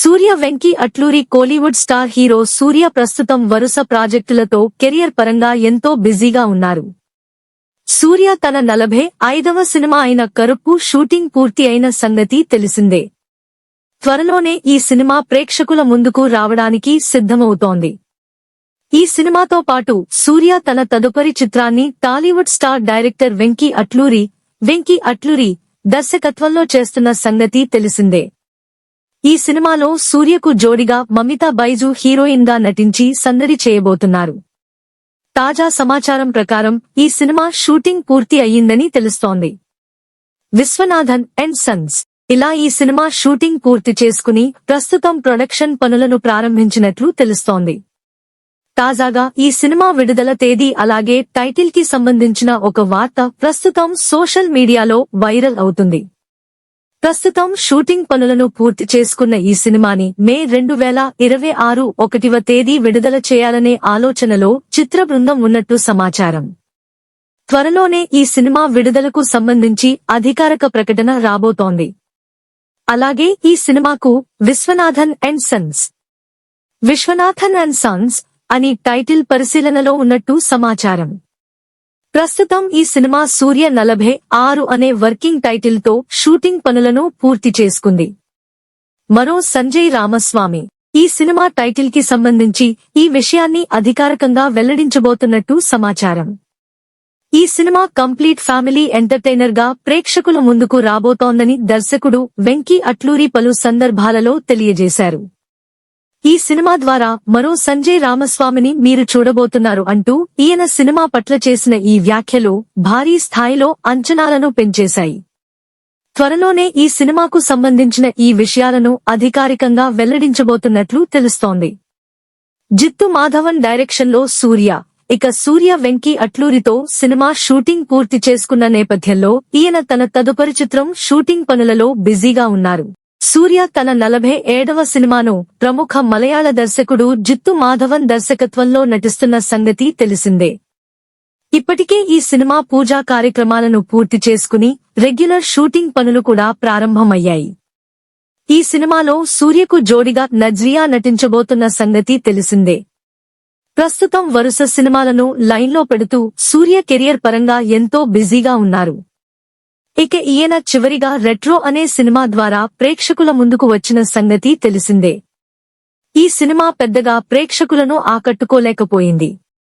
Suriya Venky Atluri Kollywood star hero Suriya ప్రస్తుతం వరుస ప్రాజెక్టులతో career పరంగా ఎంతో బిజీగా ఉన్నారు. సూర్య తన నలభై ఐదవ సినిమా అయిన కరుపు షూటింగ్ పూర్తి అయిన సంగతి తెలిసిందే. త్వరలోనే ఈ సినిమా ప్రేక్షకుల ముందుకు రావడానికి సిద్ధమవుతోంది. ఈ సినిమాతో పాటు సూర్య తన తదుపరి చిత్రాన్ని Tollywood star director Venky Atluri Venky Atluri దర్శకత్వంలో చేస్తున్న సంగతి తెలిసిందే. ఈ సినిమాలో సూర్యకు జోడిగా మమితా బైజు హీరోయిన్గా నటించి సందడి చేయబోతున్నారు. తాజా సమాచారం ప్రకారం ఈ సినిమా షూటింగ్ పూర్తి అయ్యిందని తెలుస్తోంది. విశ్వనాథన్ అండ్ సన్స్ ఇలా ఈ సినిమా షూటింగ్ పూర్తి చేసుకుని ప్రస్తుతం ప్రొడక్షన్ పనులను ప్రారంభించినట్లు తెలుస్తోంది. తాజాగా ఈ సినిమా విడుదల తేదీ అలాగే టైటిల్కి సంబంధించిన ఒక వార్త ప్రస్తుతం సోషల్ మీడియాలో వైరల్ అవుతుంది. ప్రస్తుతం షూటింగ్ పనులను పూర్తి చేసుకున్న ఈ సినిమాని మే రెండు వేల ఇరవై ఆరు ఒకటివ తేదీ విడుదల చేయాలనే ఆలోచనలో చిత్ర బృందం ఉన్నట్టు సమాచారం. త్వరలోనే ఈ సినిమా విడుదలకు సంబంధించి అధికారిక ప్రకటన రాబోతోంది. అలాగే ఈ సినిమాకు Viswanathan and sons. Viswanathan and sons అని టైటిల్ పరిశీలనలో ఉన్నట్టు సమాచారం. ప్రస్తుతం ఈ సినిమా సూర్య నలభై ఆరు అనే వర్కింగ్ టైటిల్తో షూటింగ్ పనులను పూర్తి చేసుకుంది. మరో సంజయ్ రామస్వామి. ఈ సినిమా టైటిల్కి సంబంధించి ఈ విషయాన్ని అధికారికంగా వెల్లడించబోతున్నట్టు సమాచారం. ఈ సినిమా కంప్లీట్ ఫ్యామిలీ ఎంటర్టైనర్గా ప్రేక్షకుల ముందుకు రాబోతోందని దర్శకుడు వెంకీ అట్లూరి పలు సందర్భాలలో తెలియజేశారు. ఈ సినిమా ద్వారా మరో సంజయ్ రామస్వామిని మీరు చూడబోతున్నారు అంటూ ఈయన సినిమా పట్ల చేసిన ఈ వ్యాఖ్యలు భారీ స్థాయిలో అంచనాలను పెంచేశాయి. త్వరలోనే ఈ సినిమాకు సంబంధించిన ఈ విషయాలను అధికారికంగా వెల్లడించబోతున్నట్లు తెలుస్తోంది. జిత్తు మాధవన్ డైరెక్షన్లో సూర్య ఇక సూర్య వెంకీ అట్లూరితో సినిమా షూటింగ్ పూర్తి చేసుకున్న నేపథ్యంలో ఈయన తన తదుపరి చిత్రం షూటింగ్ పనులలో బిజీగా ఉన్నారు. సూర్య తన నలభై ఏడవ సినిమాను ప్రముఖ మలయాళ దర్శకుడు జిత్తు మాధవన్ దర్శకత్వంలో నటిస్తున్న సంగతి తెలిసిందే. ఇప్పటికే ఈ సినిమా పూజా కార్యక్రమాలను పూర్తి చేసుకుని రెగ్యులర్ షూటింగ్ పనులు కూడా ప్రారంభమయ్యాయి. ఈ సినిమాలో సూర్యకు జోడిగా నజ్రియా నటించబోతున్న సంగతి తెలిసిందే. ప్రస్తుతం వరుస సినిమాలను లైన్లో పెడుతూ సూర్య కెరియర్ పరంగా ఎంతో బిజీగా ఉన్నారు. ఇక ఈయన చివరిగా రెట్రో అనే సినిమా ద్వారా ప్రేక్షకుల ముందుకు వచ్చిన సంగతి తెలిసిందే. ఈ సినిమా పెద్దగా ప్రేక్షకులను ఆకట్టుకోలేకపోయింది.